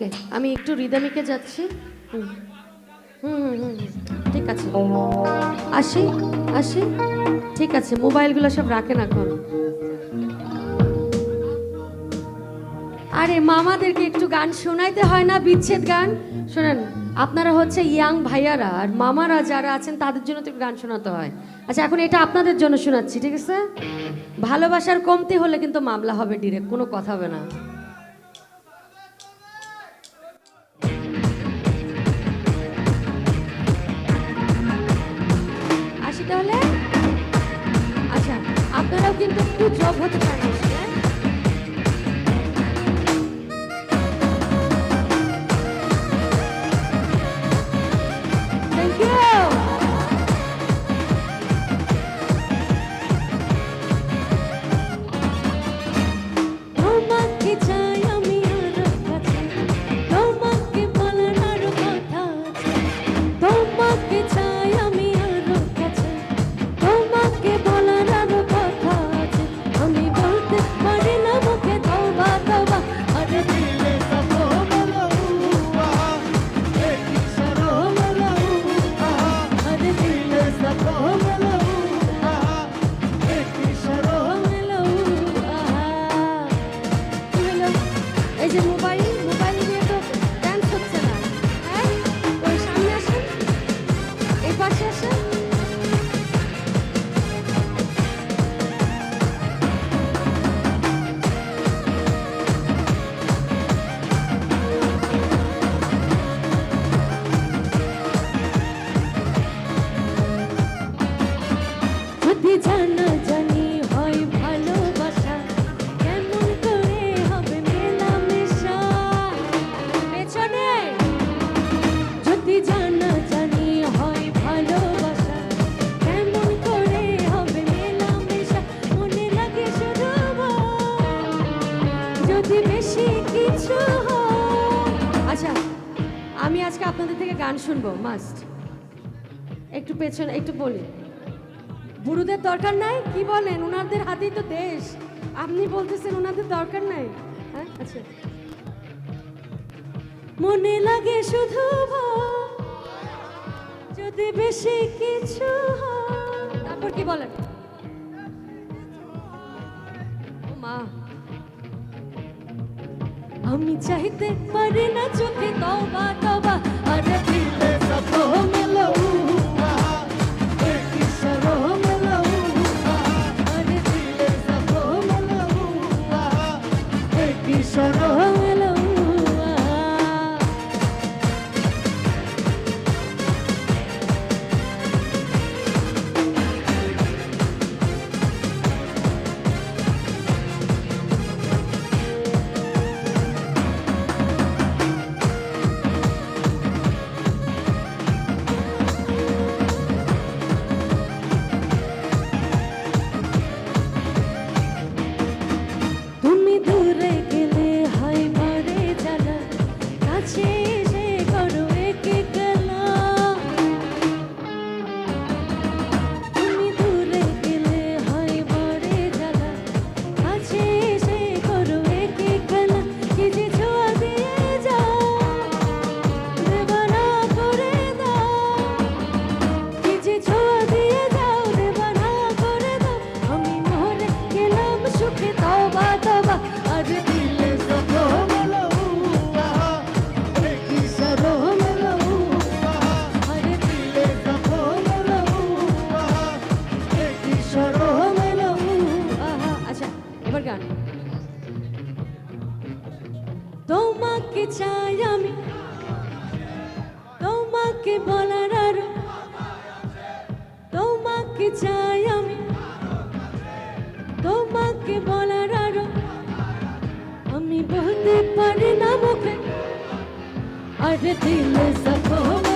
ওকে, আমি একটু রিদমিকে যাচ্ছি। হুম। হুম হুম। ঠিক আছে। আসি আসি। ঠিক আছে, মোবাইলগুলো সব রাখেন এখন। আরে মামাদেরকে একটু গান শোনাইতে হয় না, বিচ্ছেদ গান? শোনেন, আপনারা হচ্ছে ইয়াং ভাইয়ারা, আর মামারা যারা আছেন, তাদের জন্য তো একটু গান শোনাতে হয়। আচ্ছা এখন এটা আপনাদের জন্য শোনাচ্ছি, ঠিক আছে? ভালোবাসার কমতি হলে কিন্তু মামলা হবে ডিরেক্ট কোনো কথা হবে না। আপনারাও কিন্তু আমি আজকে আপনাদের থেকে গান শুনব মাস্ট একটু পেছনে, একটু বলি। বুড়োদের দরকার নাই? কি বলেন? ওনাদের হাতেই তো দেশ। আপনি বলতেছেন ওনাদের দরকার নাই? হ্যাঁ আচ্ছা। মনে লাগে শুধু যদি বেশি কিছু। তারপর কি বলেন? আমি চাইতে পারি না চোখে তবা তবা আরে কাছে চাই আমি। তোমাকে বলার আর। তোমাকে চাই আমি। তোমাকে বলার আর। আমি বলতে পারি না মুখে। আর দিলে সব